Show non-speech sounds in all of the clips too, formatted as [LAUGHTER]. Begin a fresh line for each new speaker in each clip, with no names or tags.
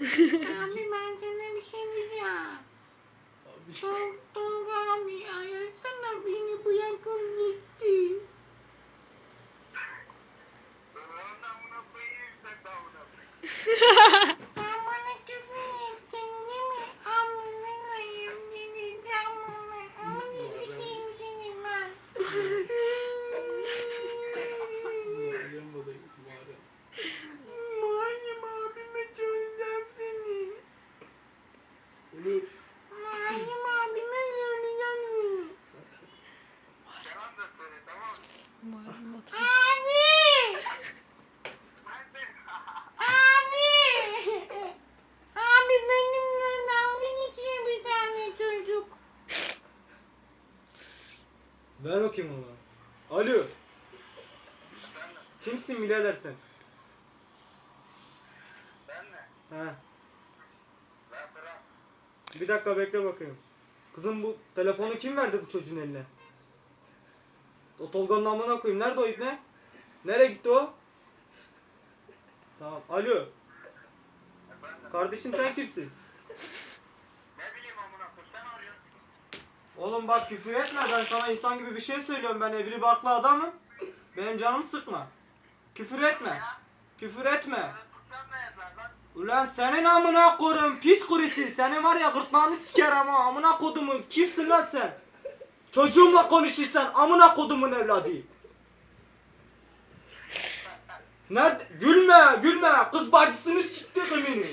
abi ben sana bir şey diyeceğim. Tol, Tolga abi arasana beni bırakıp gitti.
Onun amına koyayım sen de amına koyayım.
Sen bana küfür ettin değil mi? Amına koyayım dedi. Amına. Ama ne diyeyim senin ben?
Muharrem babayı Muharrem.
Muharrem abime söyleyeceğim seni.
Olur.
Muharrem abime söyleyeceğim.
Selam da söyle tamam mı?
Abi! Abi! Abi benimle dalga geçiyor bir tane çocuk.
Ver bakayım ona. Alo. Kimsin birader sen?
Ben mi?
He. Bir dakika bekle bakayım. Kızım bu telefonu kim verdi bu çocuğun eline? O Tolga'nın amına koyayım. Nerede o ibne? Nereye gitti o? Tamam. Alo. Kardeşim sen kimsin?
Ne bileyim amına koyayım sen arıyorsun.
Oğlum bak küfür etme ben sana insan gibi bir şey söylüyorum ben evli barklı adamım. Benim canımı sıkma. Küfür etme. Küfür etme. Ulan senin amına korum piç kurisi. Senin var ya gırtlağını sikerim ha amına kodumun. Kimsin lan sen? Çocuğumla konuşursan amına kodumun evladı. Nerede? Gülme gülme. Kız bacısını sikti kımını.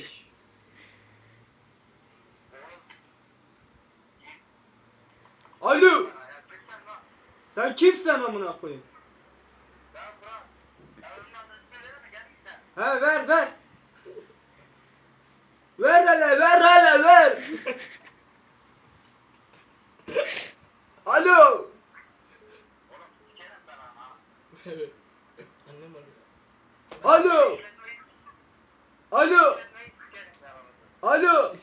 Alo. Sen kimsin amına koyayım? He ver ver. Ver hele ver hele ver. Alo.
Ama.
Annem arıyor.
Alo. Alo.
ama.
Alo.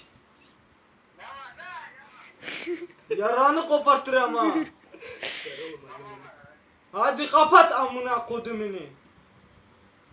Yaranı
arıyor.
lan. [LAUGHS]
Hadi kapat amına kodumunu.